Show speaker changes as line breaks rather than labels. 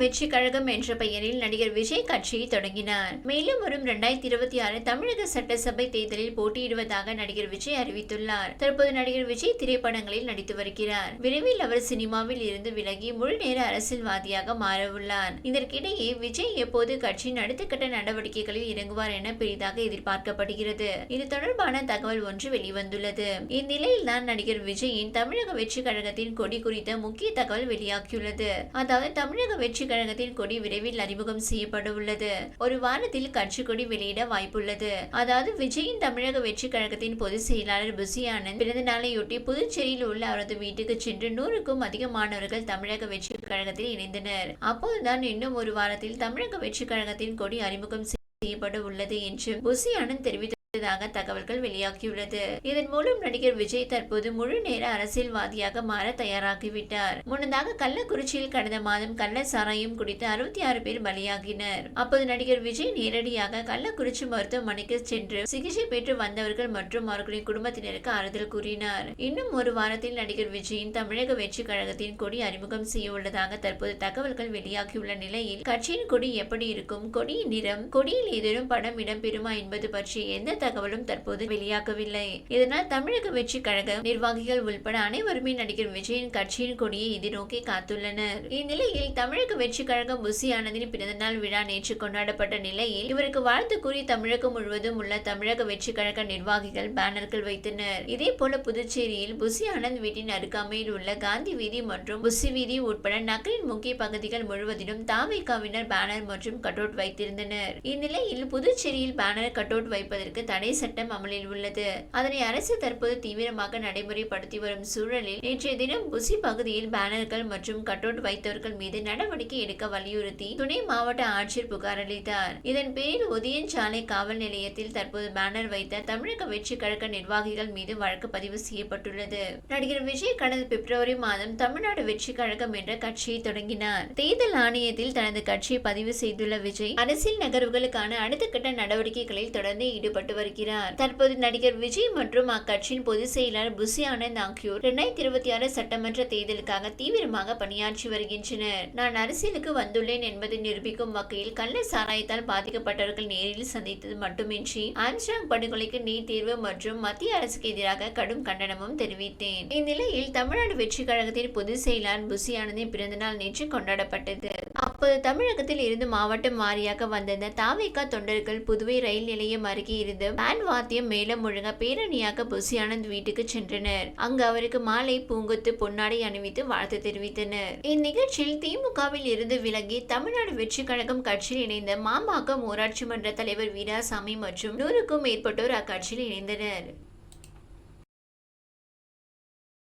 வெற்றி கழகம் என்ற பெயரில் நடிகர் விஜய் கட்சியை தொடங்கினார். மேலும் வரும் இரண்டாயிரத்தி இருபத்தி ஆறு தமிழக சட்டசபை தேர்தலில் போட்டியிடுவதாக நடிகர் விஜய் அறிவித்துள்ளார். தற்போது நடிகர் விஜய் திரைப்படங்களில் நடித்து வருகிறார். விரைவில் அவர் சினிமாவில் இருந்து விலகி முழு நேர அரசியல்வாதியாக மாறவுள்ளார். இதற்கிடையே விஜய் எப்போது கட்சியின் அடுத்த கட்ட நடவடிக்கைகளில் இறங்குவார் என பெரிதாக எதிர்பார்க்கப்படுகிறது. இது தொடர்பான தகவல் ஒன்று வெளிவந்துள்ளது. இந்நிலையில் தான் நடிகர் விஜயின் தமிழக வெற்றி கழகத்தின் கொடி குறித்த முக்கிய தகவல் வெளியாகியுள்ளது. அதாவது தமிழக வெற்றி கழகத்தின் கொடி விரைவில் அறிமுகம் செய்யப்பட உள்ளது ஒரு வாரத்தில் கட்சி கொடி வெளியிட வாய்ப்புள்ளது. அதாவது விஜயின் தமிழக வெற்றி கழகத்தின் பொதுச் செயலாளர் புசி ஆனந்த் பிறந்த நாளையொட்டி புதுச்சேரியில் உள்ள அவரது வீட்டுக்கு சென்று நூறுக்கும் அதிகமானவர்கள் தமிழக வெற்றி கழகத்தில் இணைந்தனர். அப்போதுதான் இன்னும் ஒரு வாரத்தில் தமிழக வெற்றி கழகத்தின் கொடி அறிமுகம் செய்யப்பட உள்ளது என்று புசி ஆனந்த் தெரிவித்தார் உள்ளதாக தகவல்கள் வெளியாகியுள்ளது. இதன் மூலம் நடிகர் விஜய் தற்போது முழு நேர அரசியல்வாதியாக மாற தயாராகிவிட்டார். முன்னதாக கள்ளக்குறிச்சியில் கடந்த மாதம் கள்ள சாராயம் குடித்து அறுபத்தி ஆறு பேர் பலியாகினர். அப்போது நடிகர் விஜய் நேரடியாக கள்ளக்குறிச்சி மருத்துவமனைக்கு சென்று சிகிச்சை பெற்று வந்தவர்கள் மற்றும் அவர்களின் குடும்பத்தினருக்கு ஆறுதல் கூறினார். இன்னும் ஒரு வாரத்தில் நடிகர் விஜயின் தமிழக வெற்றி கழகத்தின் கொடி அறிமுகம் செய்ய உள்ளதாக தற்போது தகவல்கள் வெளியாகியுள்ள நிலையில் கட்சியின் கொடி எப்படி இருக்கும்? கொடியின் நிறம் கொடியில் ஏதேனும் படம் இடம்பெறுமா என்பது பற்றி எந்த தகவலும் தற்போது வெளியாகவில்லை. இதனால் தமிழக வெற்றி கழக நிர்வாகிகள் உள்பட அனைவருமே நடிகர் விஜயின் கட்சியின் கொடியை எதிர்நோக்கி காத்துள்ளனர். இந்நிலையில் தமிழக வெற்றி கழகம் புசி ஆனந்தின் பிறந்தநாள் விழா நேற்று கொண்டாடப்பட்ட நிலையில் இவருக்கு வாழ்த்து கூறி தமிழகம் முழுவதும் உள்ள தமிழக வெற்றி கழக நிர்வாகிகள் பேனர்கள் வைத்தனர். இதே போல புதுச்சேரியில் புசி ஆனந்த் வீட்டின் அருகாமையில் உள்ள காந்தி வீதி மற்றும் புசி வீதி உட்பட நகரின் முக்கிய பகுதிகள் முழுவதிலும் தாமைக்காவினர் பேனர் மற்றும் கட்டவுட் வைத்திருந்தனர். இந்நிலையில் புதுச்சேரியில் பேனர் கட்டவுட் வைப்பதற்கு தடை சட்டம் அமலில் உள்ளது. அதனை அரசு தற்போது தீவிரமாக நடைமுறைப்படுத்தி வரும் சூழலில் நேற்றைய தினம் புசி பகுதியில் பேனர்கள் மற்றும் கட்டவுட் வைத்தவர்கள் மீது நடவடிக்கை எடுக்க வலியுறுத்தி துணை மாவட்ட ஆட்சியர் புகார் அளித்தார். இதன் பேரில் ஒதியன் சாலை காவல் நிலையத்தில் தற்போது பேனர் வைத்த தமிழக வெற்றி கழக நிர்வாகிகள் மீது வழக்கு பதிவு செய்யப்பட்டுள்ளது. நடிகர் விஜய் கடந்த பிப்ரவரி மாதம் தமிழ்நாடு வெற்றி கழகம் என்ற கட்சியை தொடங்கினார். தேர்தல் ஆணையத்தில் தனது கட்சியை பதிவு செய்துள்ள விஜய் அரசியல் நகர்வுகளுக்கான அடுத்த கட்ட நடவடிக்கைகளில் தொடர்ந்து ஈடுபட்டு வருகிறார். தற்போது நடிகர் விஜய் மற்றும் அக்கட்சியின் பொதுச் செயலாளர் புசி ஆனந்த் ஆகியோர் இரண்டாயிரத்தி இருபத்தி ஆறு சட்டமன்ற தேர்தலுக்காக தீவிரமாக பணியாற்றி வருகின்றனர். நான் அரசியலுக்கு வந்துள்ளேன் என்பதை நிரூபிக்கும் வகையில் கள்ள சாராயத்தால் பாதிக்கப்பட்டவர்கள் நேரில் சந்தித்தது மட்டுமின்றி ஆம்ஸ்டாங் படுகொலைக்கு நீட் தேர்வு மற்றும் மத்திய அரசுக்கு எதிராக கடும் கண்டனமும் தெரிவித்தேன். இந்நிலையில் தமிழ்நாடு வெற்றி கழகத்தின் பொதுச் செயலாளர் புசி ஆனந்தின் பிறந்தநாள் நேற்று கொண்டாடப்பட்டது. அப்போது தமிழகத்தில் இருந்து மாவட்டம் வாரியாக வந்திருந்த தாவேகா தொண்டர்கள் புதுவை ரயில் நிலையம் அருகே இருந்து பேண்ட் வாத்தியம் மேலம் முழுங்க பேரணியாக புசி ஆனந்த் வீட்டுக்கு சென்றனர். அங்கு அவருக்கு மாலை பூங்கொத்து பொன்னாடை அணிவித்து வாழ்த்து தெரிவித்தனர். இந்நிகழ்ச்சியில் திமுகவில் இருந்து விலகி தமிழ்நாடு வெற்றி கழகம் கட்சியில் இணைந்த மாமாக்கம் ஊராட்சி மன்ற தலைவர் வீராசாமி மற்றும் நூறுக்கும் மேற்பட்டோர் அக்கட்சியில் இணைந்தனர்.